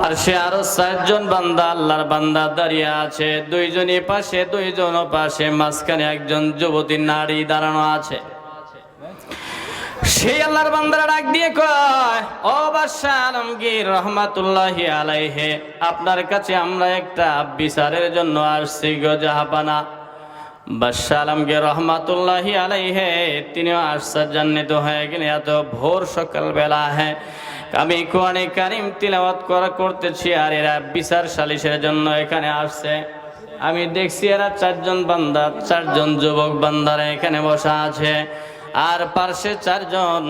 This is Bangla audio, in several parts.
পাশে আরও চারজন বান্দা, আল্লাহর বান্দা দাঁড়িয়ে আছে। দুইজনই পাশে দুইজন পাশে। মাঝখানে একজন যুবতী নারী দাঁড়ানো আছে। সেই আল্লাহর বান্দারা ডাক দিয়ে কয়, ও বাদশাহ আলমগীর, রহমাতুল্লাহি আলাইহে, আপনার কাছে আমরা একটা বিচারের জন্য আসছি গো জাহাপানা। বাদশাহ আলমগীর, রহমাতুল্লাহি আলাইহে, তিনিও আশ্চর্যান্বিত হয়ে গেলেন, এত ভোর সকালবেলা হ্যাঁ আমি কোরআনে কারিম তিলাওয়াত করা করতেছি আর এরা বিচার সালিশের জন্য এখানে আসছে। আমি দেখছি এরা চারজন বান্দা, চারজন যুবক বান্দারা এখানে বসা আছে। আর পার্শ্বে চারজন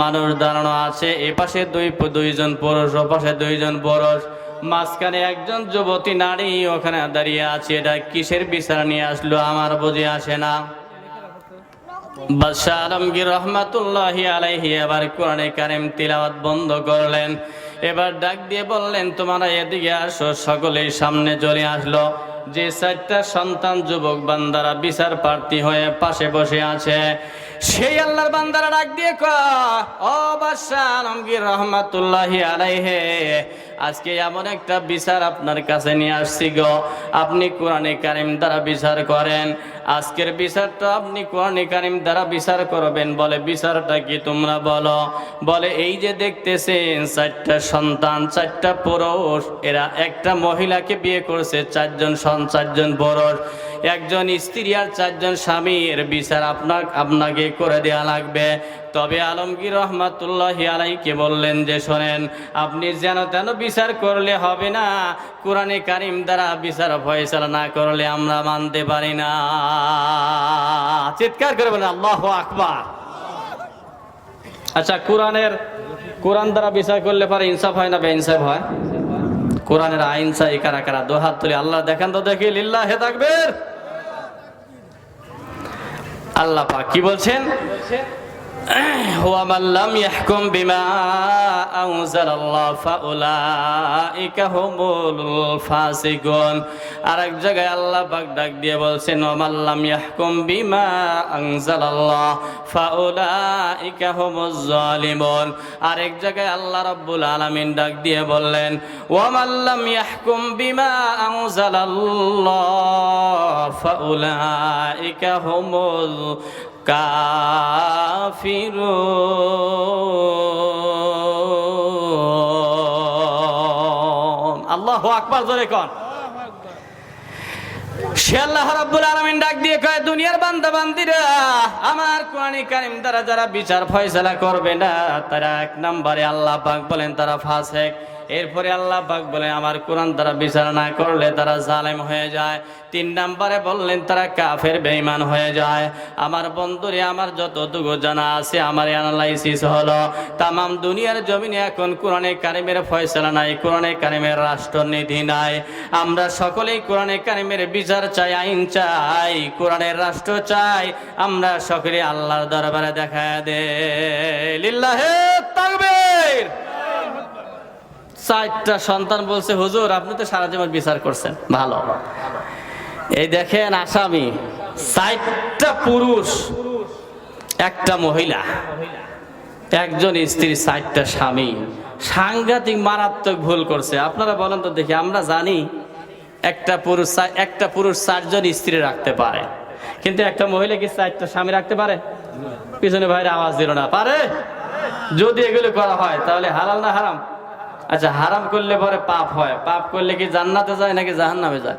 মানুষ দাঁড়ানো আছে। এ পাশে দুই দুইজন পুরুষ, ও পাশে দুইজন পুরুষ। মাঝখানে একজন যুবতী নারী ওখানে দাঁড়িয়ে আছে। এটা কিসের বিচার নিয়ে আসলো আমার বুঝে আসে না। বাদশাহ আলমগীর রহমাতুল্লাহ আলাইহি এবার কোরআনে কারিম তিলাওয়াত বন্ধ করলেন। এবার ডাক দিয়ে বললেন, তোমরা এদিকে আসো, সকলেই সামনে চলে আসলো। যে চারটা সন্তান যুবক বান্দারা বিচার প্রার্থী হয়ে পাশে বসে আছে। সেই আল্লাহর বান্দারা ডাক দিয়ে ও বাদশাহ আলমগীর রহমাতুল্লাহি আলাইহে, আজকে এমন একটা বিচার আপনার কাছে নিয়ে আসছি গো। আপনি কোরআনে কারিম দ্বারা বিচার করেন, আজকের বিচারটা আপনি কোরআনে কারিম দ্বারা বিচার করবেন। বলে, বিচারটা কি তোমরা বলো? বলে, এই যে দেখতেছেন, চারটা সন্তান, চারটা পুরুষ, এরা একটা মহিলাকে বিয়ে করছে, চারজন সন, চারজন পুরুষ। একজন স্ত্রী আর চারজন স্বামীর বিচার আপনার আপনাকে করে দেয়া লাগবে। তবে আলমগীর রহমাতুল্লাহ আলাইকে বললেন যে, শোনেন, আপনি যেন তেন বিচার করলে হবে না, কোরআনে কারিম দ্বারা বিচার ফয়সালা না করলে আমরা মানতে পারি না। চিৎকার করে বলেন, আল্লাহ আকবার। আচ্ছা কোরআনের কোরআন দ্বারা বিচার করলে পারে ইনসাফ হয় না, বেইনসাফ হয়? কোরআনের আইন চাই, কারা কারা দোহাত তুলে আল্লাহ দেখেন তো দেখি, লিল্লাহ হে থাকবে আল্লাহ পাক কি বলছেন? ومن لم يحكم بما أنزل الله فأولئك هم الفاسقون আর এক জায়গায় আল্লাহ পাক ডাক দিয়ে বলছেন ওমান লাম ইয়াহকুম বিমা আনজালাল্লাহ ফাউলাইকা হুমুজ জালিমুন আর এক জায়গায় আল্লাহ রাব্বুল আলামিন ডাক দিয়ে বললেন ওয়ামান লাম ইয়াহকুম বিমা আনজালাল্লাহ ফাউলাইকা হুমুল কাফিরুন আল্লাহ আকবার, জোরে কন। সে আল্লাহ রাব্বুল আলামিন ডাক দিয়ে কয়, দুনিয়ার বান্দা বান্দিরা আমার কোরআনি কারিম দ্বারা যারা বিচার ফয়সালা করবে না, তারা এক নম্বরে আল্লাহ পাক বলেন, তারা ফাসেক। এরপরে আল্লাহ পাক বলে, আমার কোরআন দ্বারা বিচার না করলে তারা জালেম হয়ে যায়। তিন নম্বরে বললেন, তারা কাফের, বেঈমান হয়ে যায়। আমার বন্ধুরে, আমার যতটুকু জানা আছে, আমার অ্যানালাইসিস হলো, তামাম দুনিয়ার জমিনে এখন কোরআনে কারিমের ফয়সালা নাই, কোরআনে কারিমের রাষ্ট্রনীতি নাই। আমরা সকলেই কোরআনে কারিমের বিচার চাই, আইন চাই, কোরআনের রাষ্ট্র চাই। আমরা সকলে আল্লাহর দরবারে দেখা দে লিল্লাহে তাকবীর! চারটা সন্তান বলছে, হুজুর, আপনি তো সারা জীবন বিচার করছেন। ভালো। এই দেখেন আসামি, চারটা পুরুষ, একটা মহিলা, একজন স্ত্রী, চারটা স্বামী। সাংঘাতিক মারাত্মক ভুল করছে। আপনারা বলেন তো দেখি, আমরা জানি একটা পুরুষ একটা পুরুষ চারজন স্ত্রী রাখতে পারে। কিন্তু একটা মহিলা কি চারটা স্বামী রাখতে পারে? পিছনে ভাইয়ের আওয়াজ দিল না। পারে? যদি এগুলো করা হয়, তাহলে হালাল না হারাম? আচ্ছা হারাম করলে পরে পাপ হয়। পাপ করলে কি জান্নাতে যায় নাকি জাহান্নামে যায়?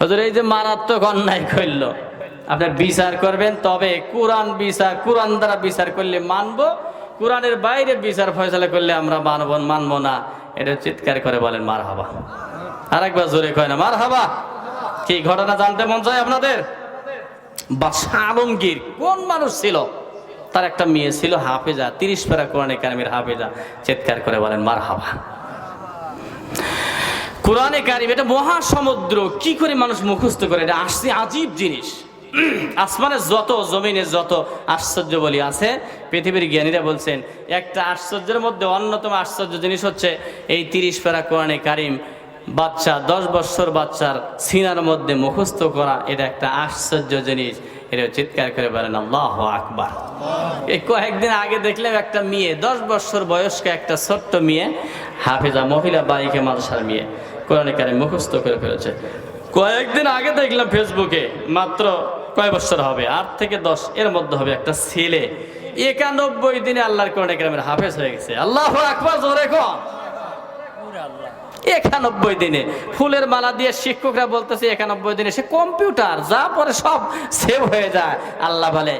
হুজুর, এই যে মারাত্মক অন্যায় করল। আপনার বিচার করবেন, তবে কোরআন বিচার, কোরআন দ্বারা বিচার করলে মানব, কোরআনের বাইরে বিচার ফয়সলা করলে আমরা মানব মানব না। এটা চিৎকার করে বলেন মার হাবা আরেকবার জোরে কয় না মার হাবা কি ঘটনা জানতে মন চায় আপনাদের? বাদশাহ আলমগীর কোন মানুষ ছিল? তার একটা মেয়ে ছিল হাফেজা, তিরিশ পেরা কোরআনে কারিমের হাফেজা। চিৎকার করে বলেন মার হাবা কোরআনে কারিম, এটা মহাসমুদ্র, কি করে মানুষ মুখস্থ করে? এটা আসছে আজীব জিনিস। আসমানের যত জমিনে যত আশ্চর্য বলি আছে, পৃথিবীর জ্ঞানীরা বলছেন, একটা আশ্চর্যের মধ্যে অন্যতম আশ্চর্য জিনিস হচ্ছে এই তিরিশ পেরা কোরআনে কারিম, বাচ্চা, দশ বৎসর বাচ্চার সিনার মধ্যে মুখস্থ করা, এটা একটা আশ্চর্য জিনিস। এটা চিৎকার করে বলেন, আল্লাহ আকবার। এই কয়েকদিন আগে দেখলাম একটা মেয়ে, দশ বছর বয়স্ক একটা ছোট্ট মেয়ে, হাফেজা মহিলা বাড়িকে মালসার মেয়ে, কোরআনে কারে মুখস্থ করে ফেলেছে। কয়েকদিন আগে দেখলাম ফেসবুকে, মাত্র কয় বছর হবে? আট থেকে দশ, এর মধ্যে হবে একটা ছেলে। একানব্বই দিনে আল্লাহর কোরআনে কালামের হাফেজ হয়ে গেছে। আল্লাহ আকবার, জোরে কম একানব্বই দিনে। ফুলের মালা দিয়ে শিক্ষকরা বলতেছে একানব্বই দিনে সে কম্পিউটার যা পরে সব সেভ হয়ে যায়। আল্লাহ বলে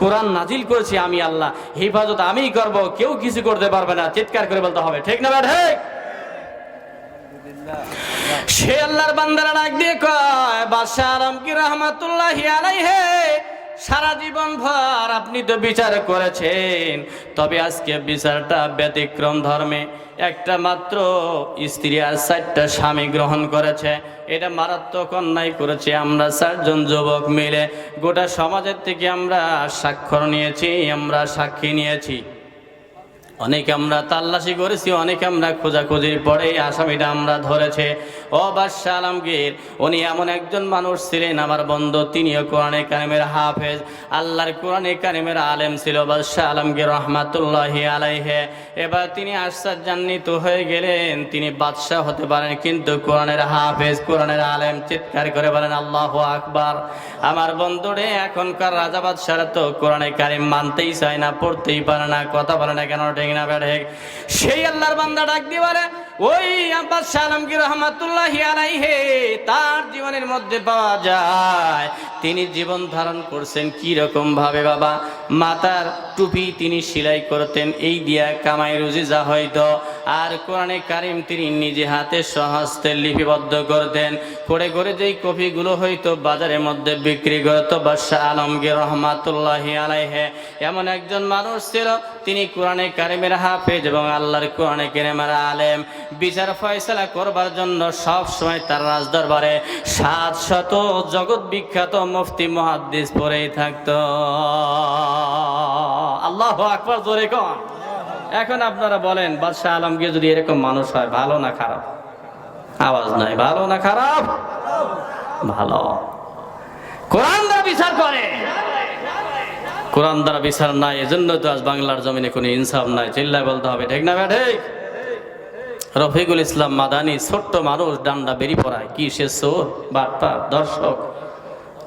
কোরআন নাজিল করেছি আমি আল্লাহ। হেফাজত আমিই করব কেউ কিছু করতে পারবে না। চিৎকার করে বলতে হবে ঠিক না ঠিক? সে আল্লাহর বান্দারা ডাক দিয়ে কয় বাদশাহ আলম কি রহমাতুল্লাহ আলাইহে। সারা জীবন ভর আপনি তো বিচার করেছেন। তবে আজকে বিচারটা ব্যতিক্রম ধর্মে। একটা মাত্র স্ত্রী আর চারটা স্বামী গ্রহণ করেছে। এটা মারাত্মক অন্যায় করেছে। আমরা চারজন যুবক মিলে গোটা সমাজের থেকে আমরা স্বাক্ষর নিয়েছি, আমরা সাক্ষী নিয়েছি। অনেক আমরা তাল্লাশি করেছি, অনেক আমরা খোঁজাখুঁজির পরে আসামিটা আমরা ধরেছে। ও বাদশাহ আলমগীর, উনি এমন একজন মানুষ ছিলেন আমার বন্ধু, তিনিও কোরআনে কারিমের হাফেজ। আল্লাহর কোরআনে কারিমের আলেম ছিল বাদশাহ আলমগীর রহমাতুল্লাহি আলাইহে। এবার তিনি আশ্চর্যান্বিত হয়ে গেলেন, তিনি বাদশাহ হতে পারেন কিন্তু কোরআনের হাফেজ, কোরআনের আলেম, চিৎকার করে বলেন, আল্লাহ আকবার। আমার বন্ধুরে এখনকার রাজা বাদশারা তো কোরআনে কারিম মানতেই চায় না, পড়তেই পারে না, কথা বলে না কেন, ঠিক না বেড়ে সেই আল্লাহর বান্দা ডাক দিয়ে বলে ওই আব্বাস আলমগীর রহমাতুল্লাহ আলাইহে তার জীবনের মধ্যে পাওয়া যায়। তিনি জীবন ধারণ করছেন কি রকম ভাবে বাবা? মাতার টুপি তিনি সেলাই করতেন, এই দিয়া কামাই রুজি যা হয়তো আর কোরআনে কারিম তিনি নিজে হাতে সহস্তে লিপিবদ্ধ করতেন। করে করে যেই কপিগুলো হয়তো বাজারের মধ্যে বিক্রি করতো, বাদশাহ আলমগীর রহমাতুল্লাহ আলাইহে। এমন একজন মানুষ ছিল, তিনি কোরআনে কারিমের হাফেজ এবং আল্লাহর কোরআনে কেরেমার আলেম। বিচার ফয়সলা করবার জন্য সব সময় তার রাজদরবারে সাত শত জগৎ বিখ্যাত মুফতি, মহাদ্দিস পরেই থাকতো। আল্লাহ আকবর, জোরে কন। এখন আপনারা বলেন, বাদশাহ আলমগীর যদি এরকম মানুষ হয়, ভালো না খারাপ? আওয়াজ নাই, ভালো না খারাপ? ভালো। কোরআন দ্বারা বিচার করে। কোরআন দ্বারা বিচার নাই এজন্য তো আজ বাংলার জমিনে কোনো ইনসাফ নাই। চিল্লায় বলতে হবে, ঠিক না ঠিক। রফিকুল ইসলাম মাদানি ছোট্ট মানুষ, ডান্ডা বেরি পড়ায় কি সে চোর বার্তা দর্শক।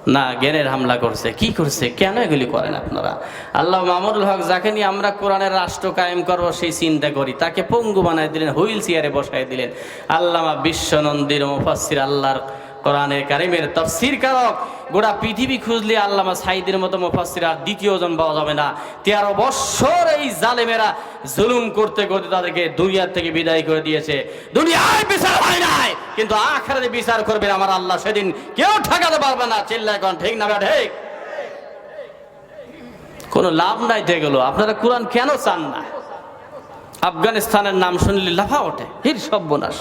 না, জ্ঞানের হামলা করছে। কি করছে? কেন এগুলি করেন আপনারা? আল্লাহ মামুল হক যাকে নিয়ে আমরা কোরআনের রাষ্ট্র কায়েম করব, সেই চিন্তা করি। তাকে পঙ্গু বানাই দিলেন, হুইল চেয়ারে বসাই দিলেন। আল্লামা বিশ্বনন্দির মুফাসির আল্লাহর কোরআনের কারিমের তফসির কারক। গোটা পৃথিবী খুঁজলে আল্লামা সাইদের মতো মুফাসসির আর দ্বিতীয় জন পাওয়া যাবে না। তেরো বৎসর এই জালেমেরা জুলুম করতে করতে তাদেরকে দুনিয়ার থেকে বিদায় করে দিয়েছে। দুনিয়ায় বিচার হয় নাই, কিন্তু আখারে বিচার করবেন আমার আল্লাহ সেদিন। কেউ ঠেকাতে পারবে না, চিল্লা এখন, ঠিক না ঠিক? কোনো লাভ নাই থেকে গেল আপনারা কোরআন কেন চান না? আফগানিস্তানের নাম শুনলে লাফা ওঠে হির সব্যনাশ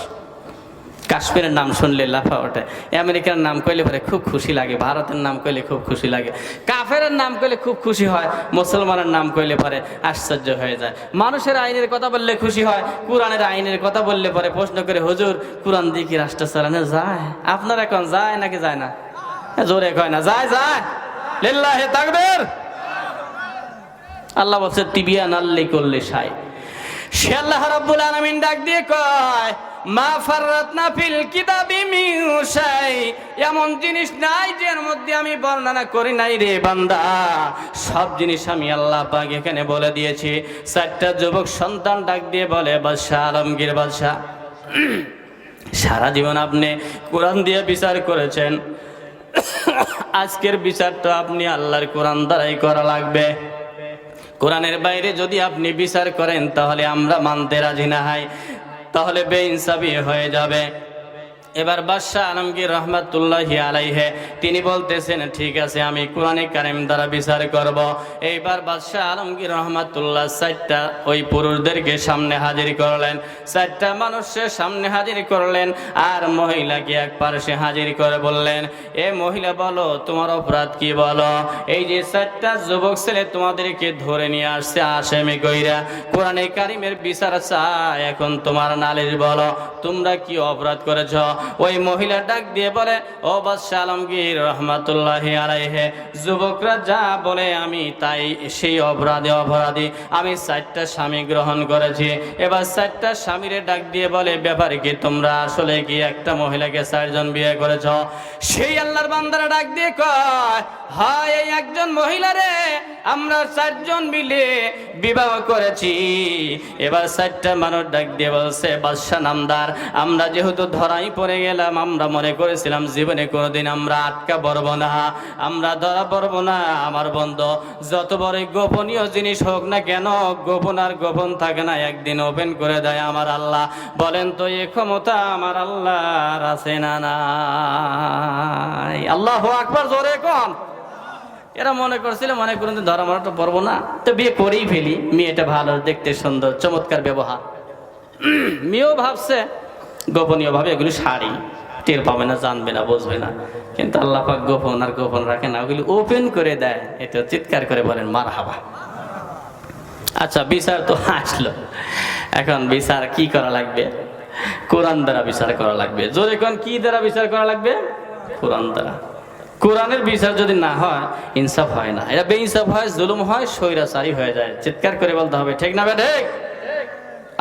কাশ্মীরের নাম শুনলে লাফা ওঠে। আমেরিকার নাম কইলে পরে খুব খুশি লাগে, ভারতের নাম কইলে খুব খুশি লাগে। কাফের নাম কইলে খুব খুশি হয়, মুসলমানের নাম কইলে পরে আশ্চর্য হয়ে যায়। মানুষের আইনের কথা বললে খুশি হয়, কোরআনের আইনের কথা বললে পরে প্রশ্ন করে, হুজুর, কোরআন দিয়ে কি রাষ্ট্র চালানো যায়? আপনার এখন যায় নাকি যায় না? জোরে কয় না, যায় যায়। তাকবীর। আল্লাহ বলছে তিবিয়া নাল্লি করলে সাই সে আল্লাহ রাব্বুল আলামিন ডাক দিয়ে কয় মা ফাররাতনা ফিল কিতাবি শাই এমন জিনিস নাই যার মধ্যে আমি বর্ণনা করি নাই রে বান্দা। সব জিনিস আমি আল্লাহ পাক এখানে বলে দিয়েছি। চারটা যুবক সন্তান ডাক দিয়ে বলে, বাদশাহ আলমগীর বাদশাহ, সারা জীবন আপনি কোরআন দিয়ে বিচার করেছেন। আজকের বিচারটা আপনি আল্লাহর কোরআন দ্বারাই করা লাগবে। কোরআনের বাইরে যদি আপনি বিচার করেন, তাহলে আমরা মানতে রাজি না হয়। তাহলে বেইনসাবি হয়ে যাবে। এবার বাদশাহ আলমগীর রহমাতুল্লাহ আলাইহে, তিনি বলতেছেন, ঠিক আছে, আমি কোরআনে কারিম দ্বারা বিচার করব। এইবার বাদশাহ আলমগীর রহমাতুল্লাহ চারটা ওই পুরুষদেরকে সামনে হাজির করলেন। চারটা মানুষের সামনে হাজির করলেন আর মহিলাকে এক পার্শ্বে হাজির করে বললেন, এ মহিলা, বলো, তোমার অপরাধ কি বলো? এই যে চারটা যুবক ছেলে তোমাদেরকে ধরে নিয়ে আসছে আসামি কইরা, কোরআনে কারিমের বিচার চায় এখন তোমার নালিশ বলো, তোমরা কি অপরাধ করেছ? ওই মহিলা ডাক দিয়ে বলে, ও বাদশাহ আলমগীর, রহমাতুল্লাহ আলাইহে। যুবকরা যা বলে আমি তাই, সেই অপরাধে অপরাধী। আমি চারটা স্বামী গ্রহণ করেছি। এবার চারটা স্বামীরে ডাক দিয়ে বলে, ব্যাপারে কি, তোমরা আসলে কি একটা মহিলাকে চারজন বিয়ে করেছ? সেই আল্লাহর বান্দারা ডাক দিয়ে কয়, হয় এই একজন মহিলারে আমরা চারজন মিলে বিবাহ করেছি। এবার চারটা মানুষ ডাক দিয়ে বলছে বাদশাহ নামদার, আমরা যেহেতু ধরাই পড়ে গেলাম, আমরা মনে করেছিলাম জীবনে কোনোদিন আমরা আটকা পড়ব না। আমরা ধরা পড়ব না, আমার বন্ধু। যত বড় গোপনীয় জিনিস হোক না কেন, গোপন আর গোপন থাকে না। একদিন ওপেন করে দেয় আমার আল্লাহ। বলেন তো, এ ক্ষমতা আমার আল্লাহর আছে না আল্লাহ আকবার, জোরে কন? এরা মনে করছিল, মনে করুন ধরা মরাটা পড়ব না। তো বিয়ে করেই ফেলি। মেয়েটা ভালো, দেখতে সুন্দর, চমৎকার ব্যবহার। মেয়েও ভাবছে গোপনীয় ভাবে এগুলি শাড়ি। টের পাবে না, জানবে না, বুঝবে না। কিন্তু আল্লাহ পাক গোপন আর গোপন রাখে না, ওগুলি ওপেন করে দেয়। এটা চিৎকার করে বলেন মার হাবা আচ্ছা বিচার তো আসলো। এখন বিচার কি করা লাগবে? কোরআন দ্বারা বিচার করা লাগবে। জোরে কোন, কি দ্বারা বিচার করা লাগবে? কোরআন দ্বারা। কোরআনের বিচার যদি না হয়, ইনসাফ হয় না। এটা বেইনসাফ হয়, জুলুম হয়, স্বৈরাচারী হয়ে যায়। চিৎকার করে বলতে হবে, ঠিক না বে, ঠিক?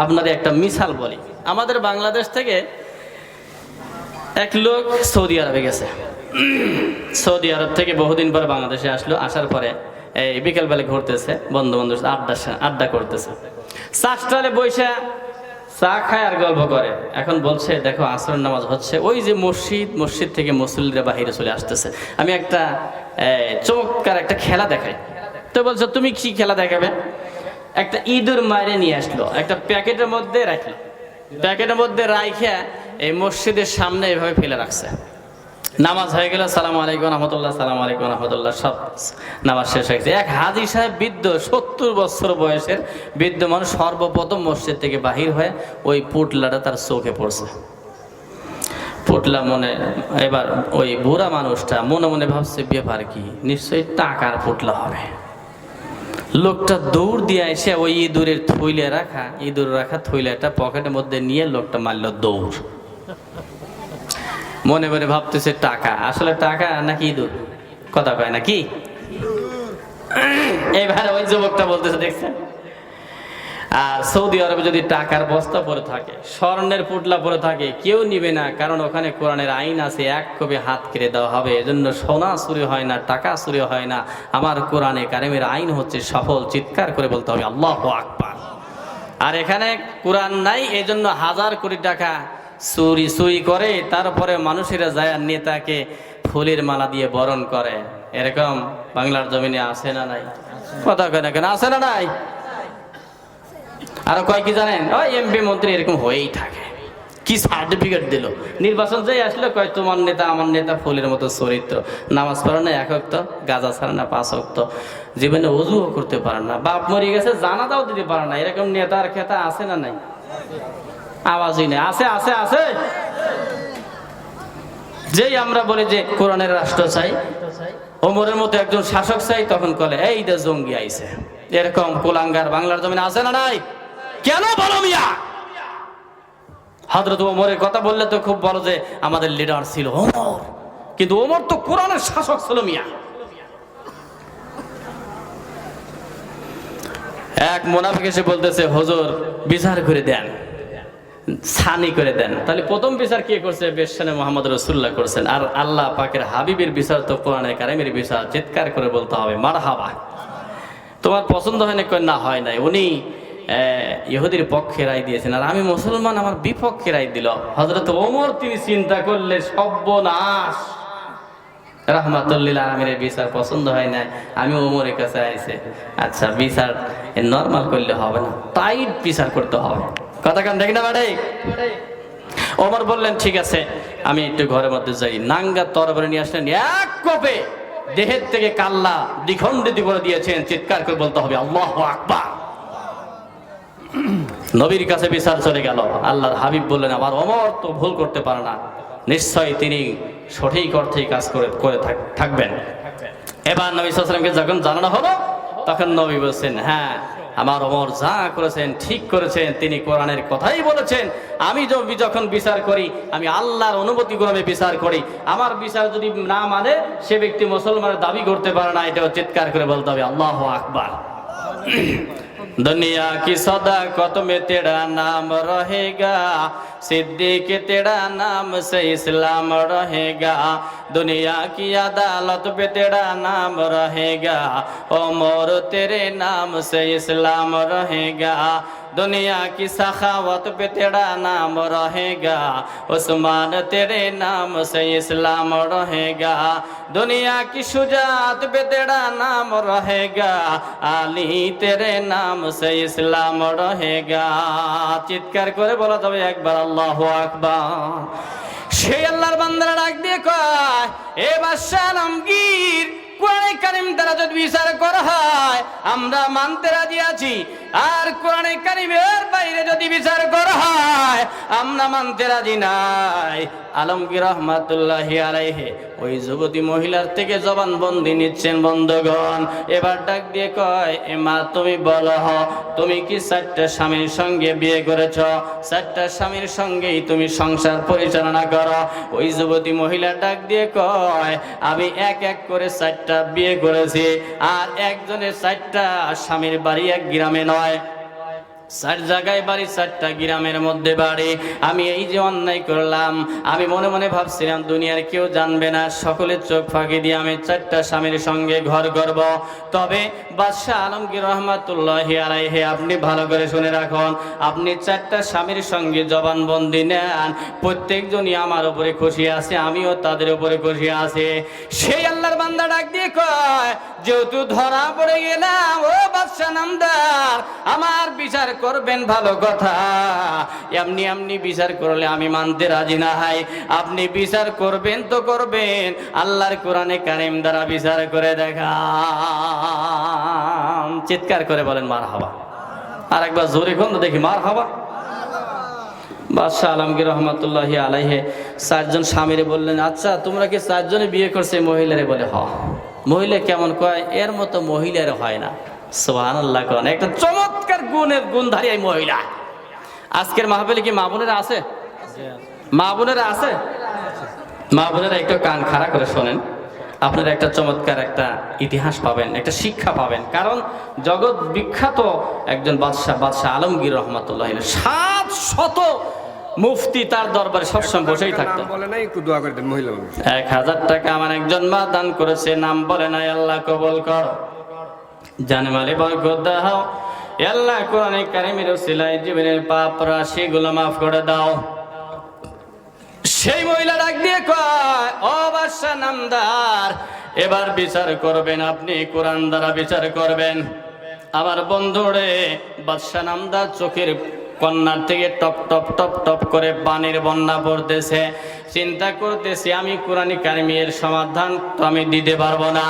আপনাদের একটা মিসাল বলি। আমাদের বাংলাদেশ থেকে এক লোক সৌদি আরবে গেছে। সৌদি আরব থেকে বহুদিন পরে বাংলাদেশে আসলো, আসার পরে এই বিকেলবেলা ঘুরতেছে বন্ধু বন্ধু আড্ডা আড্ডা করতেছে। চাষটালে বৈশা চা খায় আর গল্প করে। এখন বলছে, দেখো আসর নামাজ হচ্ছে। ওই যে মসজিদ মসজিদ থেকে মুসল্লিরা বাহিরে চলে আসতেছে। আমি একটা চমৎকার একটা খেলা দেখাই। তো বলছো, তুমি কি খেলা দেখাবে? একটা ইঁদুর মারে নিয়ে আসলো, একটা প্যাকেটের মধ্যে রাখল। প্যাকেটের মধ্যে রাইখা এই মসজিদের সামনে এভাবে ফেলে রাখছে। নামাজ হয়ে গেল, সালাম আলাইকুম রহমতুল্লাহ, সালাম আলাইকুম রহমতুল্লাহ, সব নামাজ শেষ হয়ে গেছে। এক হাজি সাহেব বৃদ্ধ, সত্তর বছর বয়সের বৃদ্ধ মানুষ সর্বপ্রথম মসজিদ থেকে বাহির হয়ে ওই পুটলাটা তার চোখে পড়ছে। পুটলা মনে, এবার ওই বুড়া মানুষটা মনে মনে ভাবছে, ব্যাপার কি? নিশ্চয়ই টাকার পুটলা হবে। লোকটা দৌড় দিয়ে এসে ওই ইঁদুরের থইলে রাখা, ইঁদুর রাখা থইলেটা পকেটের মধ্যে নিয়ে লোকটা মারল দৌড়। মনে মনে ভাবতেছে, টাকা, আসলে টাকা নাকি ইঁদুর? কথা কয় নাকি এবার ওই যুবকটা বলতেছে, দেখছেন? আর সৌদি আরবে যদি টাকার বস্তা পরে থাকে, স্বর্ণের পুটলা পরে থাকে, কেউ নিবে না, কারণ ওখানে কোরআনের আইন আছে, এক কবে হাত কেড়ে দেওয়া হবে। এজন্য সোনা চুরি হয় না, টাকা চুরি হয় না। আমার কোরআনে কারিমের আইন হচ্ছে সফল, চিৎকার করে বলতে হবে, আল্লাহ আকবার। আর এখানে কোরআন নাই, এজন্য হাজার কোটি টাকা চুরি চুরি করে, তারপরে মানুষেরা যায় নেতাকে ফুলের মালা দিয়ে বরণ করে। এরকম বাংলার জমিনে আছে না নাই? কথা কেন কেন? আছে না নাই? আরও কয় কি জানেন? ওই এমপি মন্ত্রী এরকম হয়েই থাকে। কি সার্টিফিকেট দিল? নির্বাচন যাই আসলে, কয় তোমার নেতা, আমার নেতা ফুলের মতো চরিত্র। নামাজ পড়ে না এক অক্ত, গাজা ছাড়ে না পাঁচ অক্ত। জীবনে অজুও করতে পারে না। বাপ মরে গেছে জানাদাও দিতে পারে না। এরকম নেতার খেতা আছে না নাই? আওয়াজই নেই। আছে আছে আছে? যেই আমরা বলি যে কোরআনের রাষ্ট্র চাই, ওমরের মতো একজন শাসক চাই, তখন কলে, এই জঙ্গি আইছে। এরকম কুলাঙ্গার বাংলার জমিনে আছে না নাই? কেন বলো মিয়া? হজরত ওমরের কথা বললে তো খুব বড় যে আমাদের লিডার ছিল ওমর। কিন্তু ওমর তো কোরআনের শাসক ছিল মিয়া। এক মোনাফিক এসে বলতেছে, হজুর, বিচার করে দেন। সানি করে দেন। তাহলে প্রথম বিচার কে করছে? বেশানে মোহাম্মদ রসুল্লাহ করছেন। আর আল্লাহ পাকের হাবিবের বিচার তো কোরআনে কারিমের বিচার চিৎকার করে বলতে হবে মার হাবা তোমার পছন্দ হয় না, হয় নাই। উনি ইহুদির পক্ষে রায় দিয়েছেন। আর আমি মুসলমান, আমার বিপক্ষে রায় দিল। হজরত ওমর, তিনি চিন্তা করলে সর্বনাশ রহমাতুল্লিল আলমের বিচার পছন্দ হয় না আমি ওমরের কাছে আইছে আচ্ছা বিচার নর্মাল করলে হবে না টাইট বিচার করতে হবে। কথা কান দেখি না বাড়ে? ওমর বললেন, ঠিক আছে, আমি একটু ঘরের মধ্যে যাই। নাঙ্গা তরবারি নিয়ে আসলেন, এক কোপে দেহের থেকে কাল্লা দ্বিখণ্ডিত করে দিয়েছেন। চিৎকার করে বলতে হবে, আল্লাহ আকবার। নবীর কাছে বিচার চলে গেল। আল্লাহর হাবিব বললেন, আমার অমর তো ভুল করতে পারে না। নিশ্চয়ই তিনি সঠিক অর্থেই কাজ করে করে থাক- থাকবেন। এবার নবী সালামকে যখন জানানো হলো, তখন নবী বলছেন হ্যাঁ আমার অমর যা করেছেন, ঠিক করেছেন, তিনি কোরআনের কথাই বলেছেন। আমি যখন বিচার করি, আমি আল্লাহর অনুমতি ক্রমে বিচার করি। আমার বিচার যদি না মানে সে ব্যক্তি মুসলমানের দাবি করতে পারে না। এটাও চিৎকার করে বলতে হবে, আল্লাহ আকবার। दुनिया की सदाकत में तेरा नाम रहेगा सिद्दीक तेरा नाम से इस्लाम रहेगा दुनिया की अदालत पे तेरा नाम रहेगा उमर तेरे नाम से इस्लाम रहेगा दुनिया की सखावत पे तेरा नाम रहेगा उस्मान तेरे नाम से इस्लाम रहेगा दुनिया की शुजात पे तेरा नाम रहेगा আলী তেরে নাম সে ইসলাম রহেগা চিৎকার করে বলা তবে একবার আল্লাহ আকবার সেই আল্লাহর বান্দারা ডাক দিয়ে কয় এ বাদশাহ আলমগীর কোরআনে কারিম দ্বারা যদি বিচার করা হয়, আমরা মানতে রাজি আছি। আর কোরআনে কারিমের বাইরে যদি বিচার করা হয়, আমরা মানতে রাজি নাই। আলমগীর রহমাতুল্লাহ আলাইহে। ওই যুবতী মহিলার থেকে জবান বন্দি নিচ্ছেন বন্ধগণ। এবার ডাক দিয়ে কয়, এ মা, তুমি বলো হ, তুমি কি চারটা স্বামীর সঙ্গে বিয়ে করেছ? চারটা স্বামীর সঙ্গেই তুমি সংসার পরিচালনা করো। ওই যুবতী মহিলা ডাক দিয়ে কয়, আমি এক এক করে চারটা বিয়ে করেছি, আর একজনের চারটা স্বামীর বাড়ি এক গ্রামে নয়। চার জায়গায় বাড়ি, চারটা গ্রামের মধ্যে বাড়ি। আমি এই যে অন্যায় করলাম, আমি মনে মনে ভাবছিলাম, দুনিয়ার কেউ জানবে না, সকলের চোখ ফাঁকি দিয়ে আমি চারটা স্বামীর সঙ্গে ঘর করব। তবে বাদশাহ আলমগীর রহমাতুল্লাহ আলাইহে, আপনি ভালো করে শুনে রাখুন, আপনি চারটা স্বামীর সঙ্গে জবানবন্দি নেন। প্রত্যেকজনই আমার উপরে খুশি আছে, আমিও তাদের উপরে খুশি আছে। সেই আল্লাহর বান্দা ডাক দিয়ে কয়, যেহেতু ধরা পড়ে গেলাম, ও বাদশাহ নামদার, আমার বিচার করবেন ভালো কথা। এমনি এমনি বিচার করলে আমি মানতে রাজি না হাই আপনি বিচার করবেন তো করবেন। আল্লাহর কোরআনে কারিম দ্বারা বিচার করে দেখা চিৎকার করে বলেন মার হাবা আর একবার জোরে কোন দেখি মার হাবা বাদশাহ আলমগীর রহমতুল্লাহ আলাইহে চারজন স্বামীরে বললেন আচ্ছা তোমরা কি চারজনে বিয়ে করছে মহিলারে বলে? হ। মহিলা কেমন কয়, এর মতো মহিলার হয় না। সোহান আল্লাহ কন। একটা চমৎকার গুণের গুণধারী এই মহিলা। আজকের মাহফিলে কি মা বোনেরা আছে? মা বোনেরা আছে? মা বোনেরা একটু কান খাড়া করে শোনেন। আপনারা একটা চমৎকার একটা ইতিহাস পাবেন একটা শিক্ষা পাবেন। কারণ জগৎ বিখ্যাত একজন বাদশাহ বাদশাহ আলমগীর রহমতুল্লাহ সাত শত মুফতি তার দরবারে সবসময় বসেই থাকতো। এক হাজার টাকা আমার একজন মা দান করেছে নাম বলে নাই আল্লাহ কবল কর। জানমালে বরকত দাও। আল্লাহ, কোরআনে কারিমের সিলাই জীবনের পাপ রাশি গুলো মাফ করে দাও। সেই মহিলা ডাক দিয়ে কয়, ও বাদশাহ নামদার, এবার বিচার করবেন আপনি, কোরআন দ্বারা বিচার করবেন। আমার বন্ধুরে, বাদশা নামদার চোখের কন্যার থেকে টপ টপ টপ টপ করে পানির বন্যা পড়তেছে। চিন্তা করতেছি, আমি কোরআনী কারিমের সমাধান তো আমি দিতে পারব না।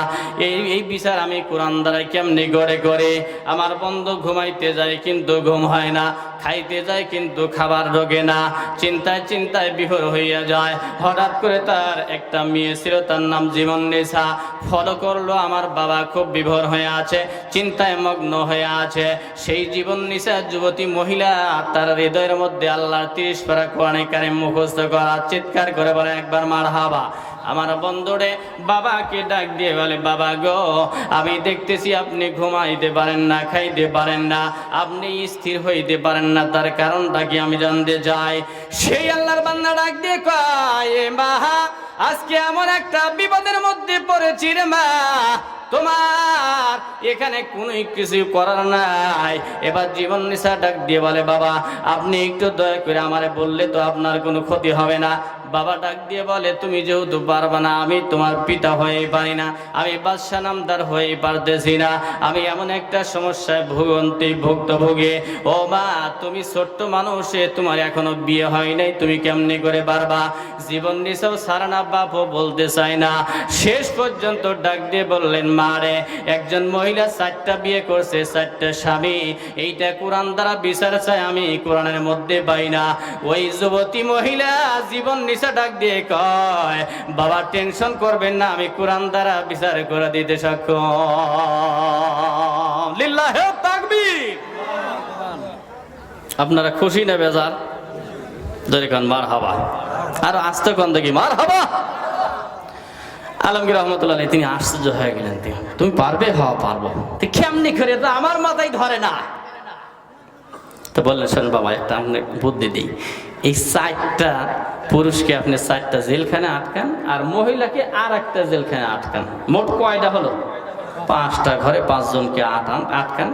এই এই বিচার আমি কোরআন দ্বারা কেমনি করে করে? আমার বন্ধু ঘুমাইতে যায় কিন্তু ঘুম হয় না, খাইতে যায় কিন্তু খাবার রোগে না, চিন্তায় চিন্তায় বিহর হইয়া যায়। হঠাৎ করে তার একটা মেয়ে ছিল, তার নাম জীবন নেশা। ফলো করল, আমার বাবা খুব বিভোর হয়ে আছে, চিন্তায় মগ্ন হয়ে আছে। সেই জীবন নিশা যুবতী মহিলা তার হৃদয়ের মধ্যে আল্লাহর তিরিশ পারা কোরআনে কারিম মুখস্থ করা, চিৎকার করে বলে, একবার মার হাবা আমার বন্ধুরে বাবাকে ডাক দিয়ে বলে, বাবা গো, আমি দেখতেছি আপনি ঘুমাইতে পারেন না, খাইতে পারেন না, আপনি স্থির হইতে পারেন না, তার কারণটা কি আমি জানতে চাই? সেই আল্লাহর বান্দা ডাক দিয়ে কয়, "এ মা, আজকে এমন একটা বিপদের মধ্যে পড়েছি রে মা, তোমার এখানে কোনো কিছু করার নাই। এবার জীবন নিশা ডাক দিয়ে বলে, বাবা, আপনি একটু দয়া করে আমারে বললে তো আপনার কোনো ক্ষতি হবে না। বাবা ডাক দিয়ে বলে, তুমি যেহেতু পারবা না, আমি তোমার পিতা হয়েই পারি না, আমি বাদশাহ নামদার হয়েই পারতেছি না, আমি এমন একটা সমস্যায় ভুগন্তি, ভুক্তভোগী। ও মা, তুমি ছোট্ট মানুষে, তোমার এখনও বিয়ে হয় নাই, তুমি কেমনি করে পারবা? জীবন নিছেও সারা না, বাপও বলতে চায় না। শেষ পর্যন্ত ডাক দিয়ে বললেন, মা রে, একজন মহিলা চারটা বিয়ে করছে, চারটা স্বামী, এইটা কোরআন দ্বারা বিচার চাই, আমি কোরআনের মধ্যে পাই না। ওই যুবতী মহিলা জীবন নিশা ডাক দিয়ে কয় বাবা টেনশন করবেন না আমি কোরআন দ্বারা বিচার করে দিতে সক্ষম। লিল্লাহে তাকবীর। আপনারা খুশি না বেজার? যদি কন মার হাবা আর আসতে কন দেখি মার হাবা আলমগীর রহমতুল্লাহ তিনি আশ্চর্য হয়ে গেলেন তিনি, তুমি পারবে? হওয়া পারব। কেমনি করে? তো আমার মাথায় ধরে না। তো বললেন শোন বাবা একটা বুদ্ধি দিই। এই চারটা পুরুষকে আপনি চারটা জেলখানে আটকান আর মহিলাকে আর একটা জেলখানে আটকান। মোট কয়টা হলো? পাঁচটা ঘরে পাঁচজনকে আটান আটকান।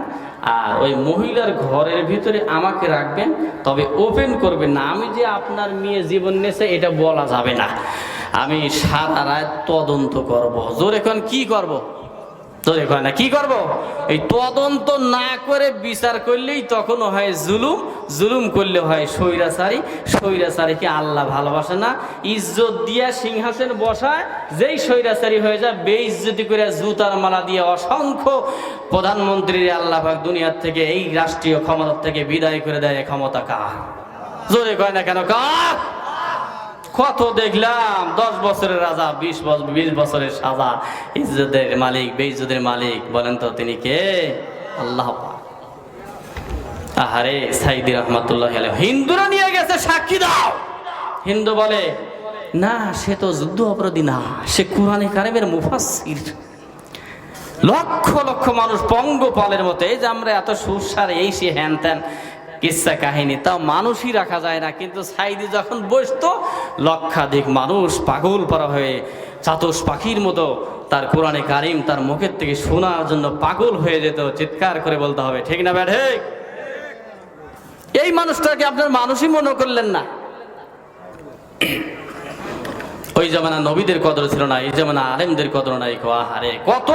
আর ওই মহিলার ঘরের ভিতরে আমাকে রাখবেন, তবে ওপেন করবেন না। আমি যে আপনার মেয়ে জীবন নেছে এটা বলা যাবে না। আমি সারা রাত তদন্ত করব। জোর এখন কি করব? তোরে কয় না কি করব? এই তদন্ত না করে বিচার করলেই তখন হয় জুলুম জুলুম করলে হয় স্বৈরাচারী, স্বৈরাচারীকে আল্লাহ ভালোবাসে না। ইজ্জত দিয়া সিংহাসন বসায়, যেই স্বৈরাচারী হয়ে যায়, বেইজ্জতি করে জুতার মালা দিয়ে অসংখ্য প্রধানমন্ত্রীর আল্লাহ পাক দুনিয়ার থেকে, এই রাষ্ট্রীয় ক্ষমতা থেকে বিদায় করে দেয় ক্ষমতা কা জোরে কয় না কেন কা কত দেখলাম? দশ বছরের রাজা, বিশ বছর বিশ বছরের সাজা। ইজ্জতের মালিক, বেইজ্জতের মালিক, বলেন তো তিনি কে? আল্লাহ। আহারে, সাইদি রহমতুল্লাহ হিন্দুরা নিয়ে গেছে, সাক্ষী দাও। হিন্দু বলে, না, সে তো যুদ্ধ অপরাধী না, সে কোরআনে কারিমের মুফাসসির। লক্ষ লক্ষ মানুষ পঙ্গপালের মতো, এই যে আমরা এত সুস্বার এই সে হ্যান ত্যান। কিচ্ছা কাহিনী? তাও মানুষই রাখা যায় না, কিন্তু সাইদি যখন বসতো, লক্ষাধিক মানুষ পাগল পারা হয়ে চাতস পাখির মতো তার কোরআনে কারিম তার মুখের থেকে শোনার জন্য পাগল হয়ে যেত, চিৎকার করে বলতে হবে, ঠিক না ব্যাট এই মানুষটাকে আপনার মানুষই মনে করলেন না। ওই জামানা নবীদের কদর ছিল না, এই জামানা আলেমদের কদর নাই আহারে, কত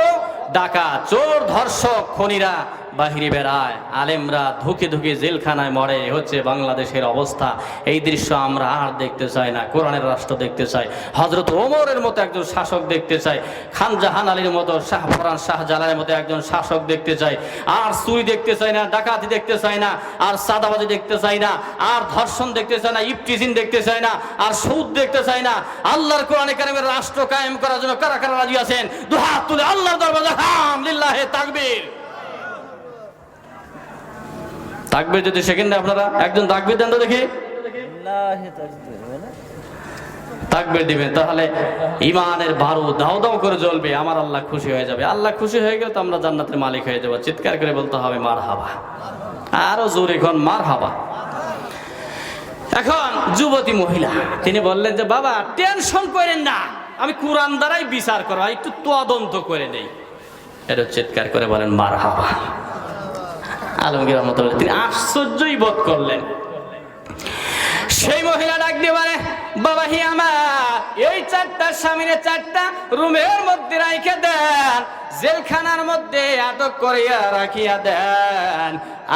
ডাকা চোর, ধর্ষক, খনিরা বাহিরে বেড়ায়, আলেমরা ধুকে ধুকে জেলখানায় মরে হচ্ছে বাংলাদেশের অবস্থা। এই দৃশ্য আমরা আর দেখতে চাই না, কোরআনের রাষ্ট্র দেখতে চাই হজরত ওমরের মতো একজন শাসক দেখতে চাই খান জাহান আলীর মতো শাহ ফরান শাহ জালালের মতো একজন শাসক দেখতে চাই, আর চুরি দেখতে চাই না, ডাকাতি দেখতে চাই না, আর সাদাবাজি দেখতে চাই না, আর ধর্ষণ দেখতে চাই না ইফটিজিন দেখতে চাই না, আর সুদ দেখতে চাই না, আল্লাহর কোরআনে কারিমের রাষ্ট্র কায়েম করার জন্য কারা কারা রাজি আছেন? দুহাত তুলে আল্লাহর দরবাজা হাম লিল্লাহে তাকবীর। তাকবীর যদি সেকেন্ডে আপনারা একজন তাকবীর দেন তো দেখি। তাকবীর দিবেন তাহলে ইমানের বারু দাও দাও করে জ্বলবে আমার আল্লাহ খুশি হয়ে যাবে। আল্লাহ খুশি হয়ে গেলে তো আমরা জান্নাতের মালিক হয়ে যাব। চিৎকার করে বলতে হবে মার হাবা আরও জোরে এখন মার হাবা এখন যুবতী মহিলা তিনি বললেন যে বাবা টেনশন করেন না আমি কোরআন দ্বারাই বিচার আর একটু তদন্ত করে নেই। এটা চিৎকার করে বলেন মার হাবা আলমগীর রহমতুল্লাহ, তিনি আশ্চর্যই বোধ করলেন। সেই মহিলা ডাক দিয়ে বলে, বাবা হি আমার এই চারটা স্বামীর চারটা রুমের মধ্যে রাইখে দেন, জেলখানার মধ্যে আটক করিয়া রাখিয়া দেন।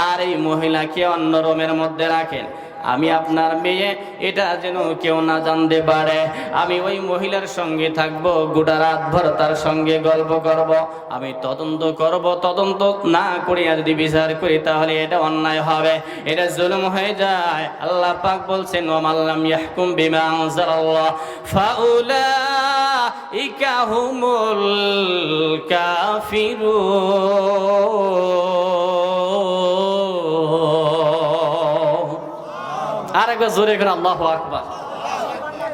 আর এই মহিলাকে অন্য রুমের মধ্যে রাখেন। আমি আপনার মেয়ে, এটা যেন কেউ না জানতে পারে। আমি ওই মহিলার সঙ্গে থাকব, গোটা রাত ভর তার সঙ্গে গল্প করব। আমি তদন্ত করব, তদন্ত না করিয়া যদি বিচার করি, তাহলে এটা অন্যায় হবে। এটা জুলুম হয়ে যায়। আল্লাহ পাক বলছেন ওমাল্লাম ইয়াহকুম বিমা আনজালাল্লাহ, ফাউলাইকা হুমুল কাফিরুন। আরেকবার জোরে করে আল্লাহ আকবার।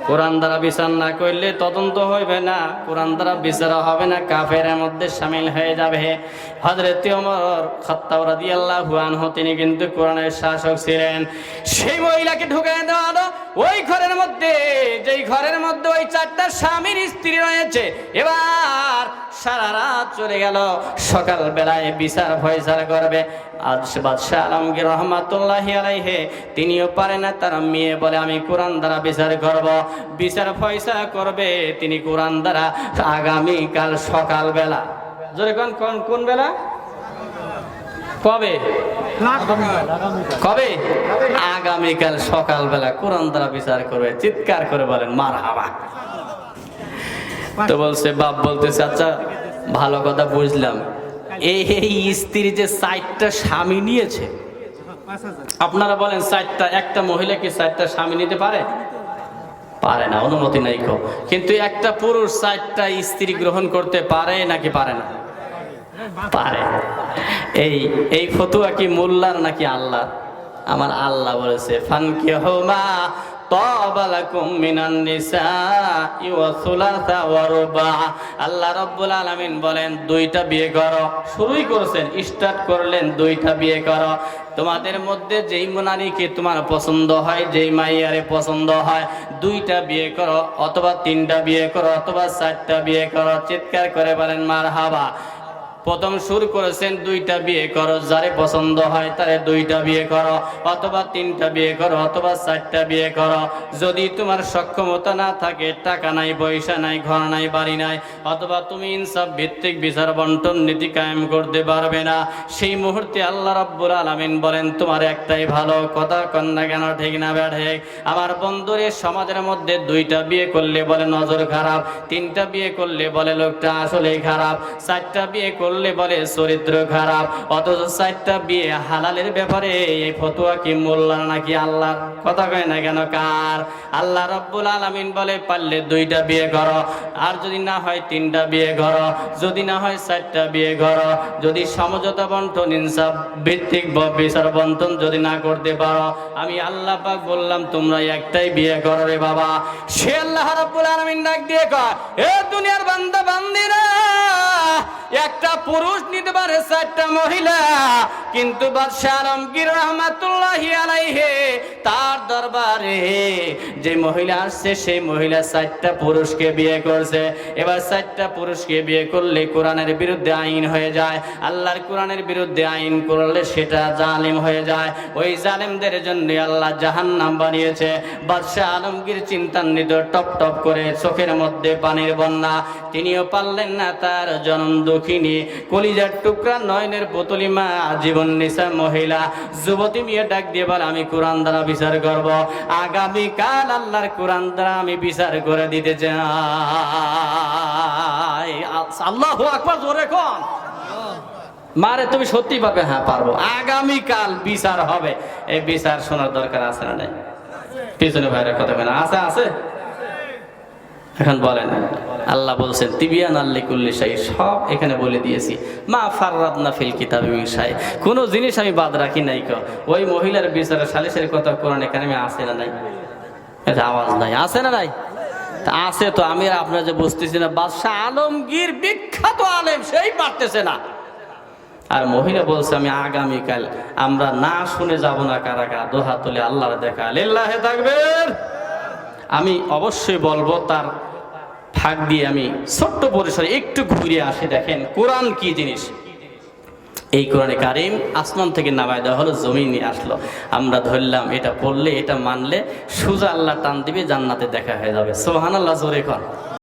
কোরআন দ্বারা বিচার না করলে তদন্ত হইবে না, কোরআন দ্বারা বিচার হবে না, কাফের মধ্যে সামিল হয়ে যাবে। হজরত ওমর খত্তাব রাদিয়াল্লাহু আনহু, তিনি কিন্তু কোরআনের শাসক ছিলেন। সেই মহিলাকে ঢুকে দেওয়া ওই ঘরের মধ্যে, যেই ঘরের মধ্যে ওই চারটা স্বামীর স্ত্রী রয়েছে, এবার সারা রাত চলে গেল। সকাল বেলায় বিচার ফয়সাল করবে। আজ বাদশাহ আলমগীর রহমাতুল্লাহ আলাইহে, তিনিও পারে না, তার মেয়ে বলে, আমি কোরআন দ্বারা বিচার করব, বিচার ফয়সা করবে। তিনি কোরআন দ্বারা আগামীকাল সকাল বেলা জোরে কোন কোন কোন বেলা? কবে? কবে? আগামীকাল সকালবেলা কোরআন দ্বারা বিচার করবে, চিৎকার করে বলেন মার হাবা তো বলছে, বাপ বলতেছে আচ্ছা ভালো কথা বুঝলাম। এই স্ত্রী যে চারটা স্বামী নিয়েছে আপনারা বলেন চারটা একটা মহিলা কি চারটা স্বামী নিতে পারে? পারে না অনুমতি নাই কো কিন্তু একটা পুরুষ চারটা স্ত্রী গ্রহণ করতে পারে নাকি পারে না? পারে। এই এই ফতুয়া কি মোল্লার নাকি আল্লাহ আমার আল্লাহ বলেছে ফানকে হোমা আল্লাহ রাব্বুল আলামিন বলেন, দুইটা বিয়ে করো। শুরুই করেছেন, স্টার্ট করলেন, দুইটা বিয়ে করো। তোমাদের মধ্যে যেই নারীকে তোমার পছন্দ হয়, যেই মাইয়ারে পছন্দ হয়, দুইটা বিয়ে করো, অথবা তিনটা বিয়ে করো, অথবা চারটা বিয়ে করো। চিৎকার করে বলেন মার হাবা প্রথম শুরু করেছেন, দুইটা বিয়ে করো। যারে পছন্দ হয় তারে দুইটা বিয়ে করো, অথবা তিনটা বিয়ে করো, অথবা চারটা বিয়ে করো। যদি তোমার সক্ষমতা না থাকে, টাকা নাই, পয়সা নাই, ঘর নাই, বাড়ি নাই, অথবা তুমি ইনসাফ ভিত্তিক বিচার বন্টন নীতি কায়েম করতে পারবে না, সেই মুহূর্তে আল্লাহ রাব্বুল আলামিন বলেন, তোমার একটাই ভালো কথা, কন্যা কেন ঠিক না ব্যাঠে আমার বন্ধুরে সমাজের মধ্যে দুইটা বিয়ে করলে বলে নজর খারাপ, তিনটা বিয়ে করলে বলে লোকটা আসলেই খারাপ, চারটা বিয়ে করলে বলে চরিত্র খারাপ। অথচ চারটা বিয়ে হালালের ব্যাপারে এই ফতুয়া কি মোল্লার নাকি আল্লাহর? কথা কয় না কেন কার? আল্লাহ রব্বুল আলামিন বলে, পারলে দুইটা বিয়ে করো, আর যদি না হয় তিনটা বিয়ে করো, যদি না হয় চারটা বিয়ে করো, যদি সমঝোতা বন্টন, ইনসাফ ভিত্তিক বিচার বন্টন যদি না করতে পারো, আমি আল্লাহ পাক বললাম, তোমরা একটাই বিয়ে করো রে বাবা। সে আল্লাহ রাব্বুল আলামিন ডাক দিয়ে কয়, এ দুনিয়ার বান্দা বান্দিরা একটা পুরুষ নিতে পারে চারটা মহিলা, কিন্তু আলমগীর তার দরবারে যে মহিলা আসছে, সেই মহিলা চারটা পুরুষকে বিয়ে করছে। এবার চারটা পুরুষকে বিয়ে করলে কোরআনের বিরুদ্ধে আইন হয়ে যায়। আল্লাহর কোরআনের বিরুদ্ধে আইন করলে সেটা জালিম হয়ে যায়। ওই জালিমদের জন্য আল্লাহ জাহান নাম বানিয়েছে। বাদশাহ আলমগীর চিন্তান্বিত টপ টপ করে চোখের মধ্যে পানির বন্যা। তিনিও পারলেন না তার জনম দুঃখিনী কলিজার টুকরা নয়নের পুতলি মা, জীবন নিশা মহিলা। যুবতী মেয়ে ডাক দিয়ে বলে, আমি কোরআন দ্বারা বিচার করব। আগামী কাল আল্লাহর কোরআন দ্বারা আমি বিচার করে দিতে চাই। আল্লাহ আকবার, জোরে কোন? মারে, তুমি সত্যি পারবে হ্যাঁ পারব। আগামী কাল বিচার হবে। এই বিচার শোনার দরকার আছে না পিছনে ভাইয়ের কথা বলে, আছে আছে? এখন বলেন, আল্লাহ বলছেন, তিবিয়ান আল্লি কুল্লি সব এখানে বলে দিয়েছি। মা ফাররাদ না ফিল কিতাবে মিন কোনো জিনিস আমি বাদ রাখি নাই ক। ওই মহিলার বিচারে সালিসের কথা কোরআন এখানে আমি আসে না নাই? এটা আওয়াজ নাই। আছে না নাই? আছে তো, আমি আপনার যে বুঝতেছি না, বাদশাহ আলমগীর বিখ্যাত আলেম, সেই পারতেছে না। আর মহিলা বলছে, আমি আগামীকাল, আমরা না শুনে যাব না কারা কারা দোহা তুলে আল্লাহর দেখা। লিল্লাহে থাকবেন আমি অবশ্যই বলব তার ফাঁক দিয়ে আমি ছোট্ট পরিসরে একটু ঘুরে আসি, দেখেন কোরআন কি জিনিস? এই কোরআনে কারিম আসমান থেকে নামায় দেওয়া হলো নিয়ে আসলো। আমরা ধরলাম এটা পড়লে, এটা মানলে, সুজা আল্লাহ টান দিবে, জান্নাতে দেখা হয়ে যাবে। সোহান আল্লাহ জোরে কর